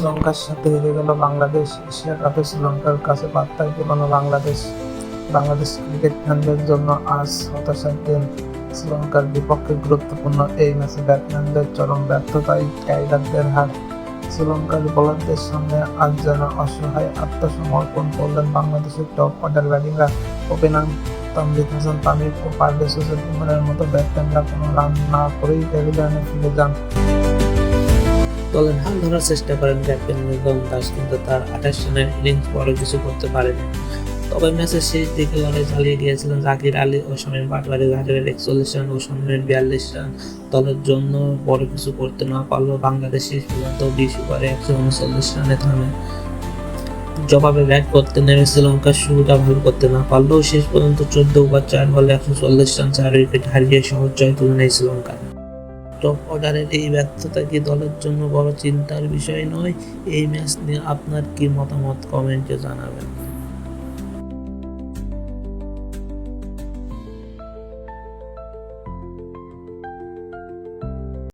শ্রীলঙ্কার সাথে হেরে গেল বাংলাদেশ। এশিয়া কাপে শ্রীলঙ্কার কাছে বার্তায় পেল বাংলাদেশ। বাংলাদেশ ক্রিকেট ফ্যানদের জন্য আজ হতাশার দিন। শ্রীলঙ্কার বিপক্ষে গুরুত্বপূর্ণ এই ম্যাচে ব্যাটসম্যানদের চরম ব্যর্থতায় টাইগারদের হার। শ্রীলঙ্কার বোলারদের সামনে আজ যেন অসহায় আত্মসমর্পণ করলেন বাংলাদেশের টপ অর্ডার ব্যাটিংরা ওপেনার তানজিদ হাসান, তামিম ও পারভেজ হোসেন মতো ব্যাটসম্যানরা কোনো রান না করেই প্যাভিলিয়নে ফিরে যান। দলের হাল ধরার চেষ্টা করেন ক্যাপ্টেন নিগম দাস, কিন্তু তার আঠাশ রানের ইনিংস বড় কিছু করতে পারেনি। তবে ম্যাচের শেষ দিকে লড়াই চালিয়ে গিয়েছিলেন জাকির আলী ও শামীম পাটওয়ারি জাকিরের একচল্লিশ রান ও শামীমের বিয়াল্লিশ রান দলের জন্য বড় কিছু করতে না পারলেও বাংলাদেশ শেষ পর্যন্ত বিশ ওভারে একশো উনচল্লিশ রানে থামে। জবাবে ব্যাট করতে নেমে শ্রীলঙ্কার শুরুটা ভালো করতে না পারলেও শেষ পর্যন্ত চোদ্দ ওভার চার বলে একশো চল্লিশ রান চার উইকেট হারিয়ে সহজ জয় তুলে নেয় শ্রীলঙ্কা টপ অর্ডারের এই ব্যর্থতা কি দলের জন্য বড় চিন্তার বিষয় নয়? এই ম্যাচ নিয়ে আপনার কি মতামত? কমেন্টে জানাবেন।